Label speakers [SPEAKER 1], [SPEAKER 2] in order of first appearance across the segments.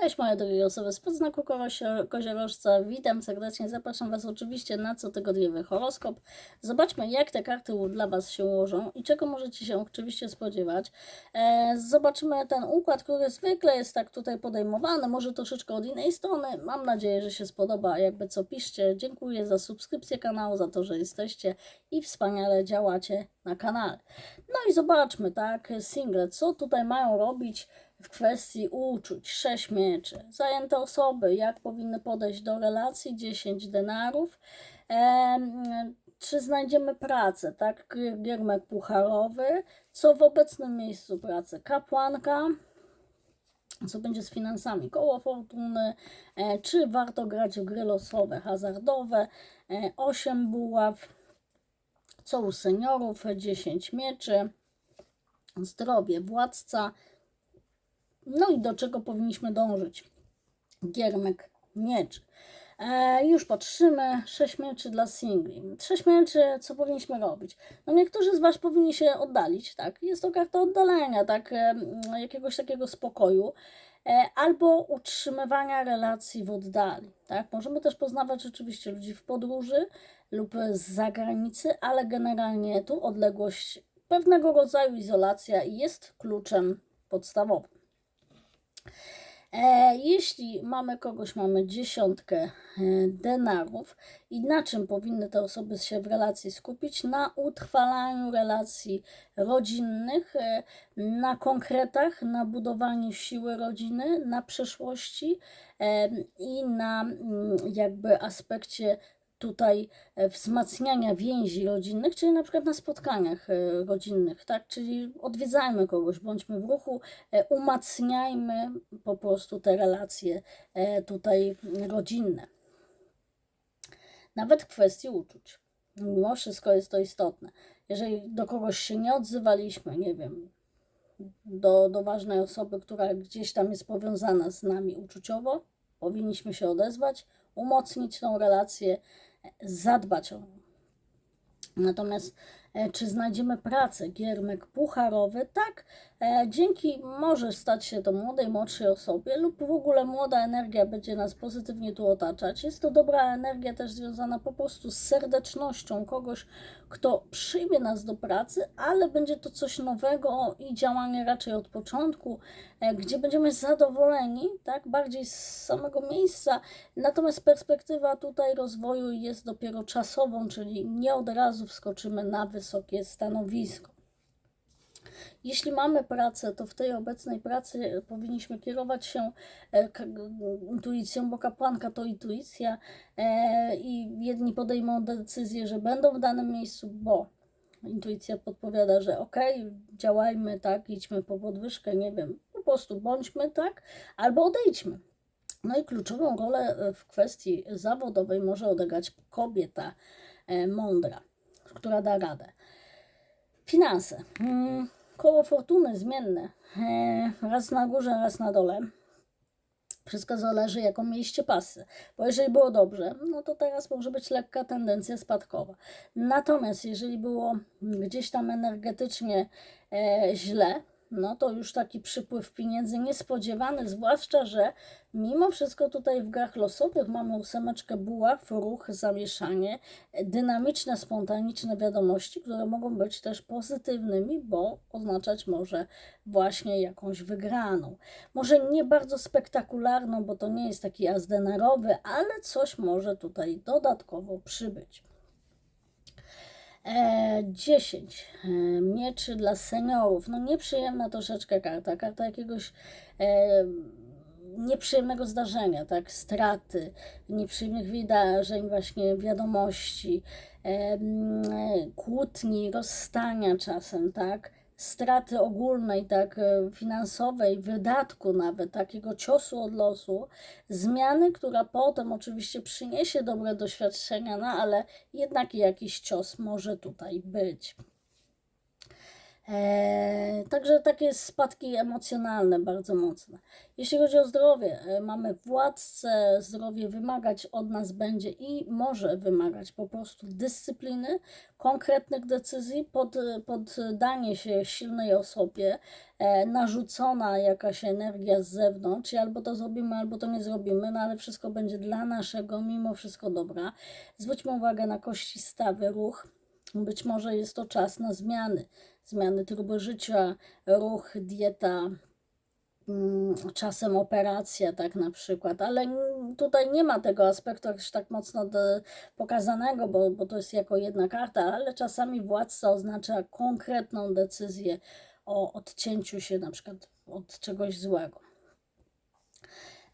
[SPEAKER 1] Cześć moje drogie osoby z podznaku koziorożca, witam serdecznie, zapraszam Was oczywiście na cotygodniowy horoskop. Zobaczmy jak te karty dla Was się ułożą i czego możecie się oczywiście spodziewać. E, zobaczymy ten układ, który zwykle jest tak tutaj podejmowany, może troszeczkę od innej strony. Mam nadzieję, że się spodoba, jakby co piszcie. Dziękuję za subskrypcję kanału, za to, że jesteście i wspaniale działacie na kanale. No i zobaczmy, tak, single, co tutaj mają robić w kwestii uczuć, 6 mieczy, zajęte osoby, jak powinny podejść do relacji, 10 denarów, em, czy znajdziemy pracę, tak, giermek pucharowy, co w obecnym miejscu pracy, kapłanka, co będzie z finansami, koło fortuny, e, czy warto grać w gry losowe, hazardowe, e, 8 buław, co u seniorów, 10 mieczy, zdrowie, władca, no i do czego powinniśmy dążyć? Giermek mieczy. E, już patrzymy, 6 mieczy dla singli. 6 mieczy, co powinniśmy robić? No niektórzy z Was powinni się oddalić, tak? Jest to karta oddalenia, tak? E, jakiegoś takiego spokoju. E, albo utrzymywania relacji w oddali, tak? Możemy też poznawać rzeczywiście ludzi w podróży lub z zagranicy, ale generalnie tu odległość, pewnego rodzaju izolacja jest kluczem podstawowym. E, jeśli mamy kogoś, mamy dziesiątkę e, denarów i na czym powinny te osoby się w relacji skupić? Na utrwalaniu relacji rodzinnych, e, na konkretach, na budowaniu siły rodziny, na przeszłości i na mm, jakby aspekcie tutaj e, wzmacniania więzi rodzinnych, czyli na przykład na spotkaniach e, rodzinnych, tak? Czyli odwiedzajmy kogoś, bądźmy w ruchu, e, umacniajmy po prostu te relacje tutaj rodzinne. Nawet w kwestii uczuć. Mimo wszystko jest to istotne. Jeżeli do kogoś się nie odzywaliśmy, nie wiem, do, do ważnej osoby, która gdzieś tam jest powiązana z nami uczuciowo, powinniśmy się odezwać, umocnić tą relację, zadbać o nią. Natomiast czy znajdziemy pracę, giermek pucharowy? Tak, e, dzięki może stać się to młodej, młodszej osobie lub w ogóle młoda energia będzie nas pozytywnie tu otaczać. Jest to dobra energia też związana po prostu z serdecznością kogoś, kto przyjmie nas do pracy, ale będzie to coś nowego i działanie raczej od początku, e, gdzie będziemy zadowoleni, tak, bardziej z samego miejsca. Natomiast perspektywa tutaj rozwoju jest dopiero czasową, czyli nie od razu wskoczymy na wysokie stanowisko. Jeśli mamy pracę, to w tej obecnej pracy powinniśmy kierować się e, intuicją, bo kapłanka to intuicja e, i jedni podejmą decyzję, że będą w danym miejscu, bo intuicja podpowiada, że okej, działajmy tak, idźmy po podwyżkę, nie wiem, po prostu bądźmy tak, albo odejdźmy. No i kluczową rolę e, w kwestii zawodowej może odegrać kobieta mądra, która da radę. Finanse. Mm, Koło fortuny zmienne. E, Raz na górze, raz na dole. Wszystko zależy, jaką mieliście pasy. Bo jeżeli było dobrze, no to teraz może być lekka tendencja spadkowa. Natomiast jeżeli było gdzieś tam energetycznie e, źle, no to już taki przypływ pieniędzy niespodziewany, zwłaszcza, że mimo wszystko tutaj w grach losowych mamy ósemeczkę buław, ruch, zamieszanie, dynamiczne, spontaniczne wiadomości, które mogą być też pozytywnymi, bo oznaczać może właśnie jakąś wygraną. Może nie bardzo spektakularną, bo to nie jest taki azdenarowy, ale coś może tutaj dodatkowo przybyć. E, 10 e, mieczy dla seniorów. No nieprzyjemna troszeczkę karta. Karta jakiegoś e, nieprzyjemnego zdarzenia, tak? Straty, nieprzyjemnych wydarzeń, właśnie wiadomości, e, mm, kłótni, rozstania czasem, tak? Straty ogólnej, tak, e, finansowej, wydatku nawet, takiego ciosu od losu, zmiany, która potem oczywiście przyniesie dobre doświadczenia, no ale jednak jakiś cios może tutaj być. E, także takie spadki emocjonalne bardzo mocne. Jeśli chodzi o zdrowie, e, mamy władcę, zdrowie wymagać od nas będzie i może wymagać po prostu dyscypliny, konkretnych decyzji, pod, poddanie się silnej osobie, e, narzucona jakaś energia z zewnątrz, i albo to zrobimy, albo to nie zrobimy, no ale wszystko będzie dla naszego, mimo wszystko dobra. Zwróćmy uwagę na kości stawy, ruch. Być może jest to czas na zmiany zmiany trybu życia, ruch, dieta, mm, czasem operacja, tak na przykład, ale tutaj nie ma tego aspektu aż tak mocno pokazanego, bo, bo to jest jako jedna karta, ale czasami władca oznacza konkretną decyzję o odcięciu się na przykład od czegoś złego.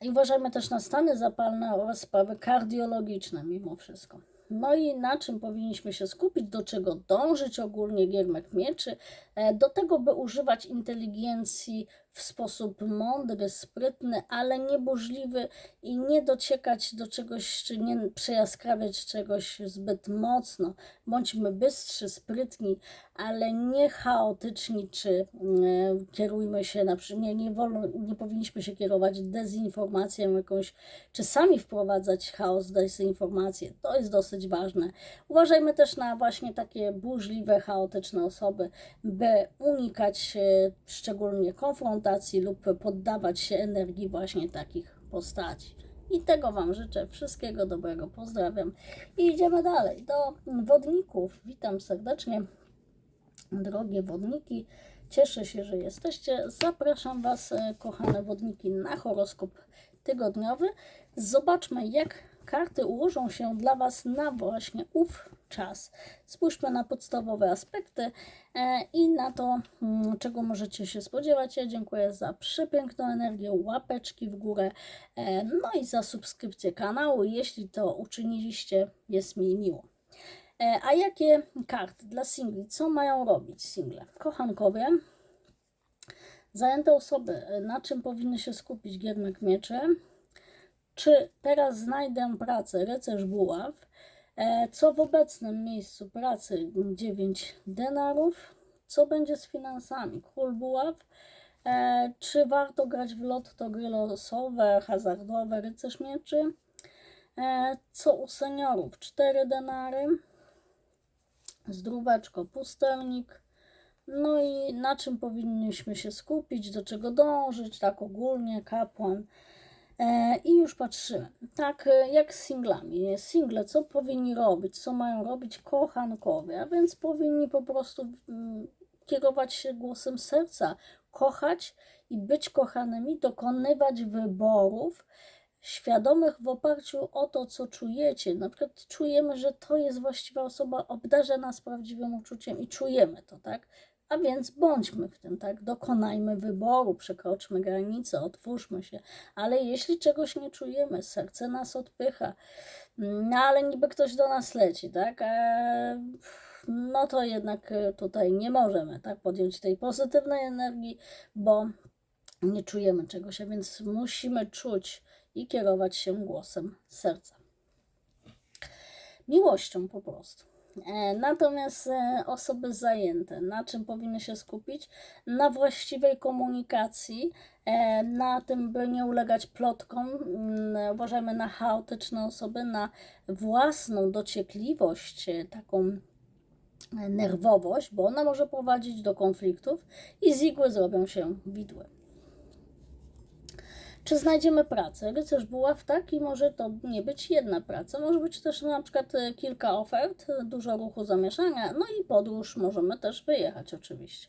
[SPEAKER 1] I uważajmy też na stany zapalne oraz sprawy kardiologiczne mimo wszystko. No i na czym powinniśmy się skupić, do czego dążyć ogólnie Giermek Mieczy? E, do tego, by używać inteligencji w sposób mądry, sprytny, ale nieburzliwy i nie dociekać do czegoś, czy nie przejaskrawiać czegoś zbyt mocno. Bądźmy bystrzy, sprytni, ale nie chaotyczni, czy mm, kierujmy się na przykład, nie, nie, wolno, nie powinniśmy się kierować dezinformacją jakąś, czy sami wprowadzać chaos, dezinformację. To jest dosyć ważne. Uważajmy też na właśnie takie burzliwe, chaotyczne osoby, by unikać e, szczególnie konfrontacji lub poddawać się energii właśnie takich postaci. I tego Wam życzę. Wszystkiego dobrego. Pozdrawiam. I idziemy dalej do wodników. Witam serdecznie, drogie wodniki. Cieszę się, że jesteście. Zapraszam Was, e, kochane wodniki, na horoskop tygodniowy. Zobaczmy, jak karty ułożą się dla Was na właśnie ów czas. Spójrzmy na podstawowe aspekty e, i na to, mm, czego możecie się spodziewać. Ja dziękuję za przepiękną energię, łapeczki w górę, e, no i za subskrypcję kanału. Jeśli to uczyniliście, jest mi miło. E, a jakie karty dla singli? Co mają robić single? Kochankowie, zajęte osoby, na czym powinny się skupić Giermek Mieczy? Czy teraz znajdę pracę? Rycerz Buław. E, co w obecnym miejscu pracy 9 denarów? Co będzie z finansami? Król Buław. E, czy warto grać w lotto gry losowe, hazardowe, rycerz mieczy? E, co u seniorów? 4 denary. Zdróweczko, pustelnik. No i na czym powinniśmy się skupić, do czego dążyć, tak ogólnie, kapłan. E, I już patrzymy. Tak e, jak z singlami. Single, co powinni robić, co mają robić kochankowie, a więc powinni po prostu mm, kierować się głosem serca, kochać i być kochanymi, dokonywać wyborów świadomych w oparciu o to, co czujecie. Na przykład czujemy, że to jest właściwa osoba, obdarza nas prawdziwym uczuciem i czujemy to, tak? A więc bądźmy w tym, tak? Dokonajmy wyboru, przekroczmy granice, otwórzmy się. Ale jeśli czegoś nie czujemy, serce nas odpycha, no ale niby ktoś do nas leci, tak? E, no to jednak e, tutaj nie możemy, tak? Podjąć tej pozytywnej energii, bo nie czujemy czegoś, a więc musimy czuć i kierować się głosem serca. Miłością po prostu. E, natomiast e, osoby zajęte, na czym powinny się skupić? Na właściwej komunikacji, e, na tym, by nie ulegać plotkom. Mm, uważajmy na chaotyczne osoby, na własną dociekliwość, taką nerwowość, bo ona może prowadzić do konfliktów i z igły zrobią się widły. Czy znajdziemy pracę? Rycerz buław, tak? I może to nie być jedna praca, może być też na przykład e, kilka ofert, dużo ruchu zamieszania, no i podróż możemy też wyjechać oczywiście.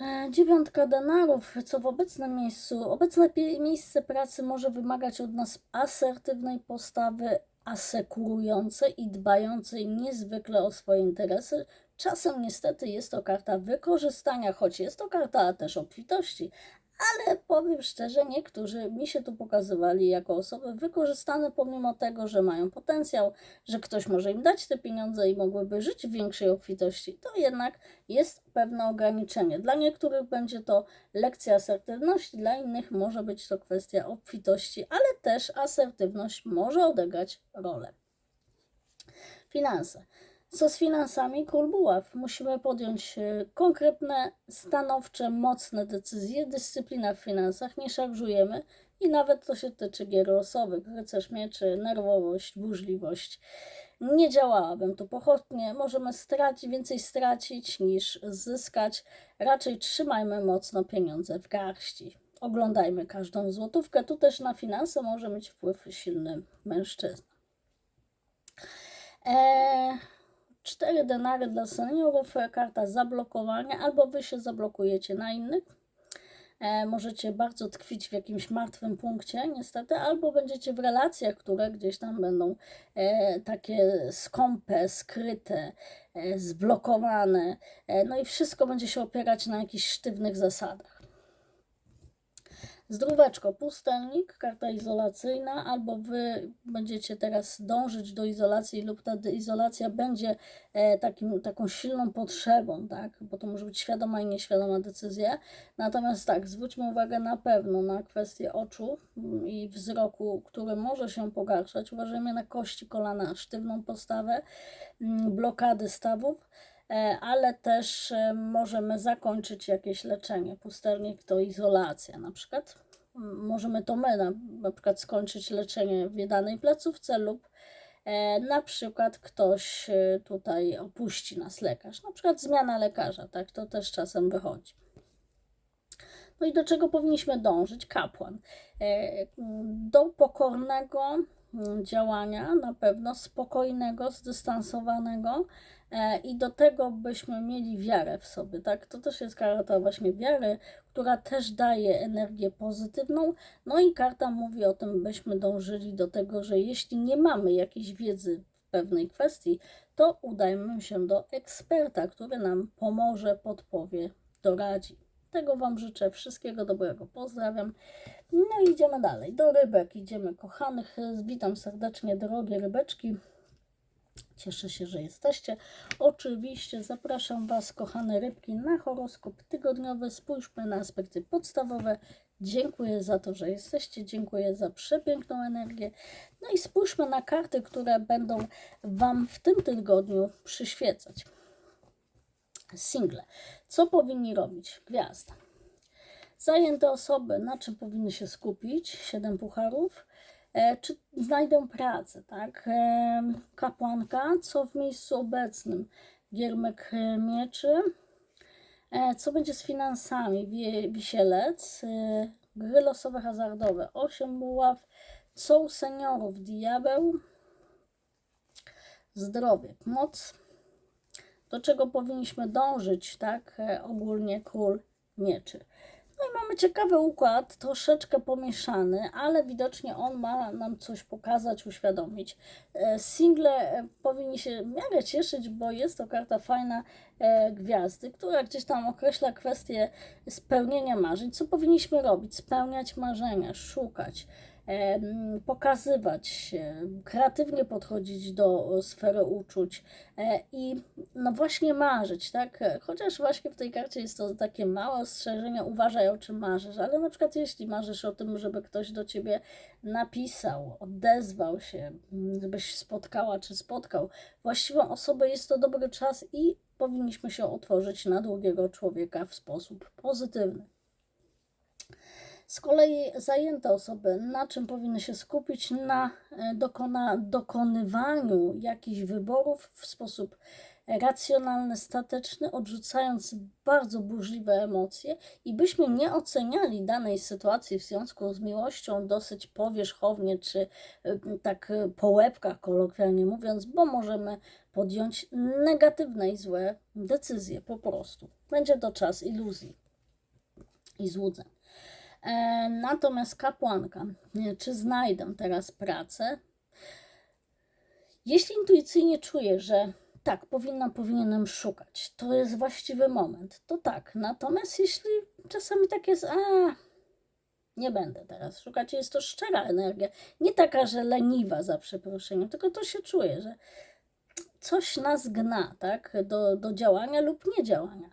[SPEAKER 1] E, dziewiątka denarów, co w obecnym miejscu, obecne miejsce pracy może wymagać od nas asertywnej postawy, asekurującej i dbającej niezwykle o swoje interesy. Czasem niestety jest to karta wykorzystania, choć jest to karta też obfitości, ale powiem szczerze, niektórzy mi się tu pokazywali jako osoby wykorzystane pomimo tego, że mają potencjał, że ktoś może im dać te pieniądze i mogłyby żyć w większej obfitości, to jednak jest pewne ograniczenie. Dla niektórych będzie to lekcja asertywności, dla innych może być to kwestia obfitości, ale też asertywność może odegrać rolę. Finanse. Co z finansami? Król buław. Musimy podjąć e, konkretne, stanowcze, mocne decyzje. Dyscyplina w finansach, nie szarżujemy i nawet to się tyczy gier losowych. Rycerz mieczy, nerwowość, burzliwość. Nie działałabym tu pochopnie. Możemy stracić, więcej stracić niż zyskać. Raczej trzymajmy mocno pieniądze w garści. Oglądajmy każdą złotówkę. Tu też na finanse może mieć wpływ silny mężczyzna. Eee, cztery denary dla seniorów, e, karta zablokowania, albo wy się zablokujecie na innych. E, możecie bardzo tkwić w jakimś martwym punkcie, niestety, albo będziecie w relacjach, które gdzieś tam będą e, takie skąpe, skryte, zblokowane. No i wszystko będzie się opierać na jakichś sztywnych zasadach. Zdróweczko, pustelnik, karta izolacyjna, albo wy będziecie teraz dążyć do izolacji lub ta izolacja będzie e, takim, taką silną potrzebą, tak? bo to może być świadoma i nieświadoma decyzja. Natomiast tak, zwróćmy uwagę na pewno na kwestię oczu mm, i wzroku, który może się pogarszać. Uważajmy na kości kolana, sztywną postawę, mm, blokady stawów ale też e, możemy zakończyć jakieś leczenie. Pustelnik to izolacja na przykład. Możemy to my na, przykład skończyć leczenie w danej placówce lub e, na przykład ktoś e, tutaj opuści nas lekarz. Na przykład zmiana lekarza, tak, to też czasem wychodzi. No i do czego powinniśmy dążyć? Kapłan. E, Do pokornego działania, na pewno spokojnego, zdystansowanego e, i do tego byśmy mieli wiarę w sobie, tak? To też jest karta właśnie wiary, która też daje energię pozytywną. No i karta mówi o tym, byśmy dążyli do tego, że jeśli nie mamy jakiejś wiedzy w pewnej kwestii, to udajmy się do eksperta, który nam pomoże, podpowie, doradzi. Tego Wam życzę. Wszystkiego dobrego. Pozdrawiam. No i idziemy dalej. Do rybek idziemy, kochanych. Witam serdecznie, drogie rybeczki. Cieszę się, że jesteście. Oczywiście zapraszam Was, kochane rybki, na horoskop tygodniowy. Spójrzmy na aspekty podstawowe. Dziękuję za to, że jesteście. Dziękuję za przepiękną energię. No i spójrzmy na karty, które będą Wam w tym tygodniu przyświecać single. Co powinni robić? Gwiazda. Zajęte osoby, na czym powinny się skupić? Siedem pucharów. E, czy znajdę pracę, tak? E, kapłanka, co w miejscu obecnym? Giermek e, mieczy. E, co będzie z finansami? Wie, wisielec. E, gry losowe hazardowe. Osiem buław. Co u seniorów? Diabeł. Zdrowie. Moc do czego powinniśmy dążyć, tak? E, Ogólnie król mieczy. No i mamy ciekawy układ, troszeczkę pomieszany, ale widocznie on ma nam coś pokazać, uświadomić. E, Single e, powinni się w miarę cieszyć, bo jest to karta fajna gwiazdy, która gdzieś tam określa kwestię spełnienia marzeń. Co powinniśmy robić? Spełniać marzenia, szukać pokazywać się, kreatywnie podchodzić do sfery uczuć e, i no właśnie marzyć, tak? Chociaż właśnie w tej karcie jest to takie małe ostrzeżenie, uważaj o czym marzysz, ale na przykład jeśli marzysz o tym, żeby ktoś do ciebie napisał, odezwał się, żebyś spotkała czy spotkał właściwą osobę, jest to dobry czas i powinniśmy się otworzyć na drugiego człowieka w sposób pozytywny. Z kolei zajęte osoby, na czym powinny się skupić? Na e, dokona, dokonywaniu jakichś wyborów w sposób racjonalny, stateczny, odrzucając bardzo burzliwe emocje i byśmy nie oceniali danej sytuacji w związku z miłością dosyć powierzchownie, czy e, tak e, po łebkach kolokwialnie mówiąc, bo możemy podjąć negatywne i złe decyzje po prostu. Będzie to czas iluzji i złudzeń. E, Natomiast kapłanka, czy znajdę teraz pracę? Jeśli intuicyjnie czuję, że tak, powinnam, powinienem szukać, to jest właściwy moment, to tak. Natomiast jeśli czasami tak jest, a nie będę teraz szukać, jest to szczera energia, nie taka, że leniwa za przeproszeniem, tylko to się czuje, że coś nas gna, tak, do, do działania lub niedziałania.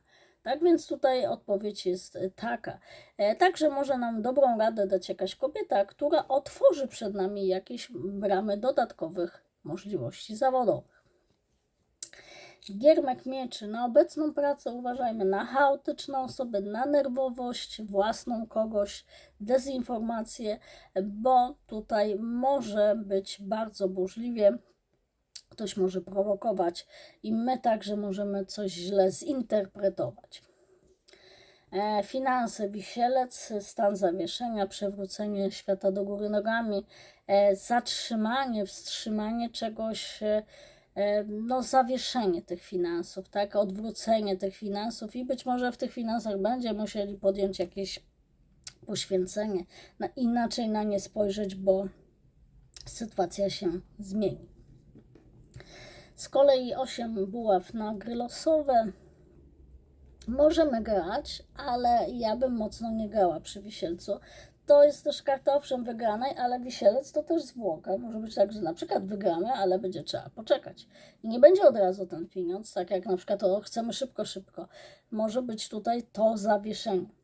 [SPEAKER 1] Tak więc tutaj odpowiedź jest e, taka. E, Także może nam dobrą radę dać jakaś kobieta, która otworzy przed nami jakieś bramy dodatkowych możliwości zawodowych. Giermek mieczy na obecną pracę uważajmy na chaotyczne osoby, na nerwowość własną kogoś, dezinformację, bo tutaj może być bardzo burzliwie. Ktoś może prowokować i my także możemy coś źle zinterpretować. E, finanse, wisielec, stan zawieszenia, przewrócenie świata do góry nogami, e, zatrzymanie, wstrzymanie czegoś, e, no zawieszenie tych finansów, tak, odwrócenie tych finansów i być może w tych finansach będziemy musieli podjąć jakieś poświęcenie, na, inaczej na nie spojrzeć, bo sytuacja się zmieni. Z kolei 8 buław na gry losowe, Możemy grać, ale ja bym mocno nie grała przy wisielcu. To jest też karta owszem wygranej, ale wisielec to też zwłoka. Może być tak, że na przykład wygramy, ale będzie trzeba poczekać. I nie będzie od razu ten pieniądz, tak jak na przykład to chcemy szybko, szybko. Może być tutaj to zawieszenie.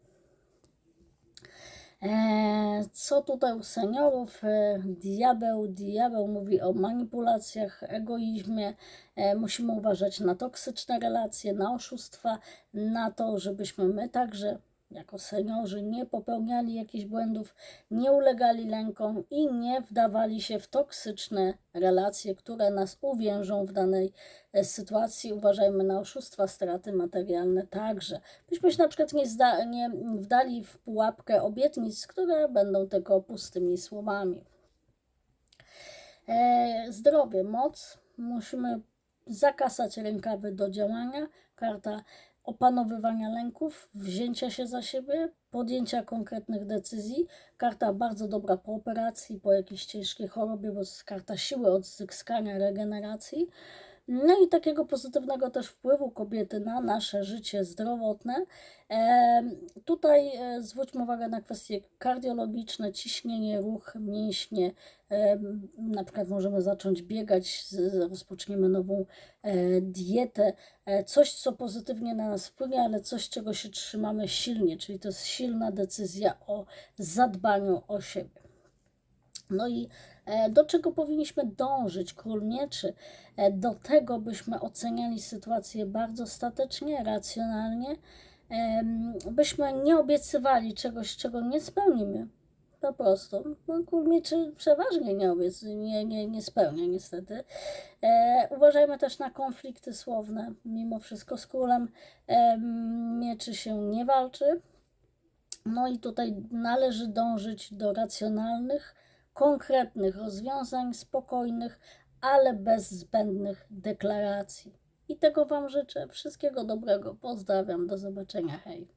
[SPEAKER 1] Eee, Co tutaj u seniorów? E, Diabeł, diabeł mówi o manipulacjach, egoizmie. E, Musimy uważać na toksyczne relacje, na oszustwa, na to, żebyśmy my także jako seniorzy nie popełniali jakichś błędów, nie ulegali lękom i nie wdawali się w toksyczne relacje, które nas uwiężą w danej e, sytuacji. Uważajmy na oszustwa, straty materialne także. Byśmy się na przykład nie, zda, nie wdali w pułapkę obietnic, które będą tylko pustymi słowami. E, zdrowie, moc. Musimy zakasać rękawy do działania. Karta opanowywania lęków, wzięcia się za siebie, podjęcia konkretnych decyzji. Karta bardzo dobra po operacji, po jakiejś ciężkiej chorobie, bo jest karta siły odzyskania, regeneracji. No i takiego pozytywnego też wpływu kobiety na nasze życie zdrowotne. Tutaj e, zwróćmy uwagę na kwestie kardiologiczne, ciśnienie, ruch, mięśnie. Na przykład możemy zacząć biegać, rozpoczniemy nową e, dietę. E, coś, co pozytywnie na nas wpłynie, ale coś, czego się trzymamy silnie, czyli to jest silna decyzja o zadbaniu o siebie. No i do czego powinniśmy dążyć, król mieczy? E, Do tego, byśmy oceniali sytuację bardzo statecznie, racjonalnie, byśmy nie obiecywali czegoś, czego nie spełnimy. Po prostu. No, król mieczy przeważnie nie, obiec, nie, nie, nie spełnia, niestety. E, uważajmy też na konflikty słowne. Mimo wszystko z królem em, mieczy się nie walczy. No i tutaj należy dążyć do racjonalnych, konkretnych rozwiązań, spokojnych, ale bez zbędnych deklaracji. I tego Wam życzę. Wszystkiego dobrego. Pozdrawiam. Do zobaczenia. Hej.